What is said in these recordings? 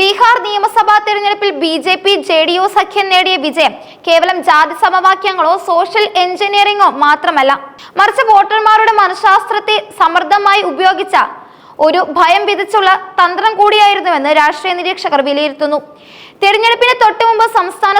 ബീഹാർ നിയമസഭാ തെരഞ്ഞെടുപ്പിൽ B J P J D U സഖ്യം നേടിയ വിജയം കേവലം ജാതി സമവാക്യങ്ങളോ സോഷ്യൽ എഞ്ചിനീയറിംഗോ മാത്രമല്ല. മറിച്ച് വോട്ടർമാരുടെ മനഃശാസ്ത്രത്തെ സമർത്ഥമായി ഉപയോഗിച്ച ഒരു ഭയം വിധിച്ചുള്ള തന്ത്രം കൂടിയായിരുന്നുവെന്ന് രാഷ്ട്രീയ നിരീക്ഷകർ വിലയിരുത്തുന്നു. തെരഞ്ഞെടുപ്പിന് തൊട്ടുമുമ്പ് സംസ്ഥാന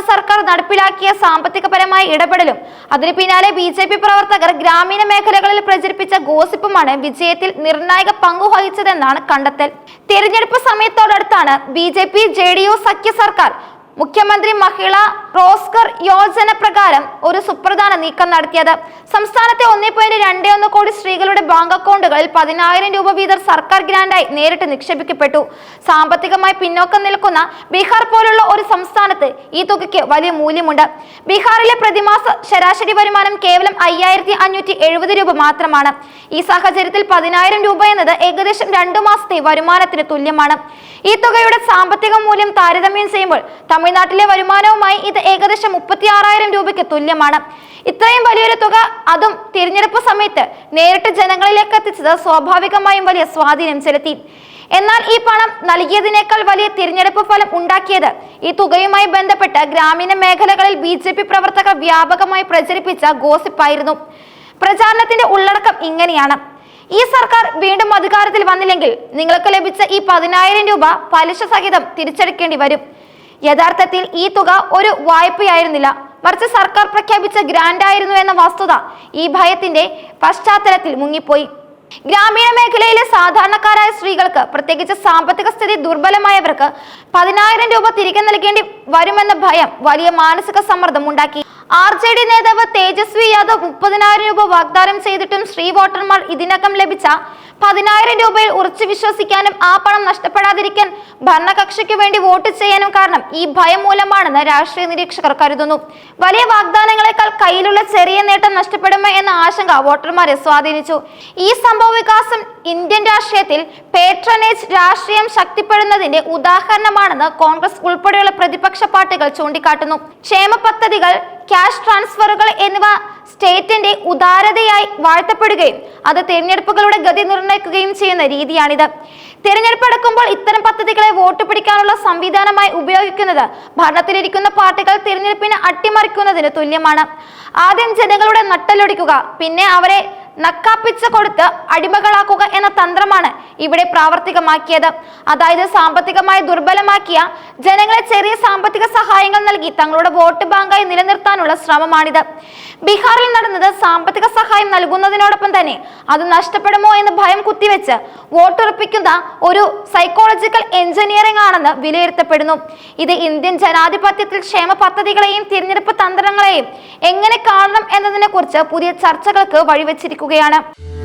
നടപ്പിലാക്കിയ സാമ്പത്തികപരമായ ഇടപെടലും. അതിന് പിന്നാലെ ബി ജെ പി പ്രവർത്തകർ ഗ്രാമീണ മേഖലകളിൽ പ്രചരിപ്പിച്ച ഗോസിപ്പുമാണ് വിജയത്തിൽ നിർണായക പങ്കു വഹിച്ചതെന്നാണ് കണ്ടെത്തൽ. തെരഞ്ഞെടുപ്പ് സമയത്തോടടുത്താണ് B J P J D U സഖ്യ സർക്കാർ മുഖ്യമന്ത്രി മഹിള റോസ്കർ യോജന പ്രകാരം ഒരു സുപ്രധാന നീക്കം നടത്തിയത്. സംസ്ഥാനത്തെ ഒന്നേ പോയിന്റ് രണ്ട് ഒന്ന് കോടി സ്ത്രീകളുടെ ബാങ്ക് അക്കൗണ്ടുകളിൽ പതിനായിരം രൂപ വീതം സർക്കാർ ഗ്രാന്റായി നേരിട്ട് നിക്ഷേപിക്കപ്പെട്ടു. സാമ്പത്തികമായി പിന്നോക്കം നിൽക്കുന്ന ബീഹാർ പോലുള്ള ഒരു സംസ്ഥാനത്ത് ഈ തുകയ്ക്ക് വലിയ മൂല്യമുണ്ട്. ബീഹാറിലെ പ്രതിമാസ ശരാശരി വരുമാനം കേവലം അയ്യായിരത്തി അഞ്ഞൂറ്റി എഴുപത് രൂപ മാത്രമാണ്. ഈ സാഹചര്യത്തിൽ പതിനായിരം രൂപ എന്നത് ഏകദേശം രണ്ടു മാസത്തെ വരുമാനത്തിന് തുല്യമാണ്. ഈ തുകയുടെ സാമ്പത്തിക മൂല്യം താരതമ്യം ചെയ്യുമ്പോൾ തമിഴ്നാട്ടിലെ വരുമാനവുമായി ഇത് ഏകദേശം മുപ്പത്തി ആറായിരം രൂപയ്ക്ക് തുല്യമാണ്. ഇത്രയും വലിയൊരു തുക അതും തിരഞ്ഞെടുപ്പ് സമയത്ത് നേരിട്ട് ജനങ്ങളിലേക്ക് എത്തിച്ചത് സ്വാഭാവികമായും വലിയ സ്വാധീനം ചെലുത്തി. എന്നാൽ ഈ പണം നൽകിയതിനേക്കാൾ വലിയ തിരഞ്ഞെടുപ്പ് ഫലം ഉണ്ടാക്കിയത് ഈ തുകയുമായി ബന്ധപ്പെട്ട് ഗ്രാമീണ മേഖലകളിൽ ബി ജെ പി പ്രവർത്തകർ വ്യാപകമായി പ്രചരിപ്പിച്ച ഗോസിപ്പായിരുന്നു. പ്രചാരണത്തിന്റെ ഉള്ളടക്കം ഇങ്ങനെയാണ്. ഈ സർക്കാർ വീണ്ടും അധികാരത്തിൽ വന്നില്ലെങ്കിൽ നിങ്ങൾക്ക് ലഭിച്ച ഈ പതിനായിരം രൂപ പലിശ സഹിതം തിരിച്ചെടുക്കേണ്ടി വരും. യഥാർത്ഥത്തിൽ ഈ തുക ഒരു വായ്പയായിരുന്നില്ല. മറിച്ച് സർക്കാർ പ്രഖ്യാപിച്ച ഗ്രാന്റ് ആയിരുന്നു എന്ന വസ്തുത ഈ ഭയത്തിന്റെ പശ്ചാത്തലത്തിൽ മുങ്ങിപ്പോയി. ഗ്രാമീണ മേഖലയിലെ സാധാരണക്കാരായ സ്ത്രീകൾക്ക് പ്രത്യേകിച്ച് സാമ്പത്തിക സ്ഥിതി ദുർബലമായവർക്ക് പതിനായിരം രൂപ തിരികെ നൽകേണ്ടി വരുമെന്ന ഭയം വലിയ മാനസിക സമ്മർദ്ദം ഉണ്ടാക്കി. ആർ ജെ ഡി നേതാവ് തേജസ്വി യാദവ് മുപ്പതിനായിരം രൂപ വാഗ്ദാനം ചെയ്തിട്ടും സ്ത്രീ വോട്ടർമാർ ഇതിനകം ലഭിച്ച പതിനായിരം രൂപയിൽ ഉറച്ചു വിശ്വസിക്കാനും ആ പണം നഷ്ടപ്പെടാതിരിക്കാൻ ഭരണകക്ഷിക്ക് വേണ്ടി വോട്ട് ചെയ്യാനും കാരണം ഈ ഭയം മൂലമാണെന്ന് രാഷ്ട്രീയ നിരീക്ഷകർ കരുതുന്നു. വലിയ വാഗ്ദാനങ്ങളെക്കാൾ കയ്യിലുള്ള ചെറിയ നേട്ടം നഷ്ടപ്പെടുമോ എന്ന ആശങ്ക വോട്ടർമാരെ സ്വാധീനിച്ചു. ഈ സംഭവ വികാസം ഇന്ത്യൻ രാഷ്ട്രീയത്തിൽ പേട്രണേജ് രാഷ്ട്രീയം ശക്തിപ്പെടുന്നതിന്റെ ഉദാഹരണമാണെന്ന് കോൺഗ്രസ് ഉൾപ്പെടെയുള്ള പ്രതിപക്ഷ പാർട്ടികൾ ചൂണ്ടിക്കാട്ടുന്നു. ക്ഷേമ പദ്ധതികൾ ക്യാഷ് ട്രാൻസ്ഫറുകൾ എന്നിവ സ്റ്റേറ്റിന്റെ ഉദാരതയായി വാഴ്ത്തപ്പെടുകയും അത് തിരഞ്ഞെടുപ്പുകളുടെ ഗതി നിർണയിക്കുകയും ചെയ്യുന്ന രീതിയാണിത്. തിരഞ്ഞെടുപ്പ് എടുക്കുമ്പോൾ ഇത്തരം പദ്ധതികളെ വോട്ട് പിടിക്കാനുള്ള സംവിധാനമായി ഉപയോഗിക്കുന്നത് ഭരണത്തിലിരിക്കുന്ന പാർട്ടികൾ തിരഞ്ഞെടുപ്പിനെ അട്ടിമറിക്കുന്നതിന് തുല്യമാണ്. ആദ്യം ജനങ്ങളുടെ നട്ടലൊടിക്കുക പിന്നെ അവരെ നക്കാപ്പിച്ച കൊടുത്ത് അടിമകളാക്കുക എന്ന തന്ത്രമാണ് ഇവിടെ പ്രാവർത്തികമാക്കിയത്. അതായത് സാമ്പത്തികമായി ദുർബലമാക്കിയ ജനങ്ങളെ ചെറിയ സാമ്പത്തിക സഹായങ്ങൾ നൽകി തങ്ങളുടെ വോട്ട് ബാങ്കായി നിലനിർത്താനുള്ള ശ്രമമാണിത്. ബീഹാറിൽ നടന്നത് സാമ്പത്തിക സഹായം നൽകുന്നതിനോടൊപ്പം തന്നെ അത് നഷ്ടപ്പെടുമോ എന്ന് ഭയം കുത്തിവെച്ച് വോട്ടുറപ്പിക്കുന്ന ഒരു സൈക്കോളജിക്കൽ എഞ്ചിനീയറിംഗ് ആണെന്ന് വിലയിരുത്തപ്പെടുന്നു. ഇത് ഇന്ത്യൻ ജനാധിപത്യത്തിൽ ക്ഷേമ പദ്ധതികളെയും തിരഞ്ഞെടുപ്പ് തന്ത്രങ്ങളെയും എങ്ങനെ കാണണം എന്നതിനെ കുറിച്ച് പുതിയ ചർച്ചകൾക്ക് വഴിവെച്ചിരിക്കുകയാണ്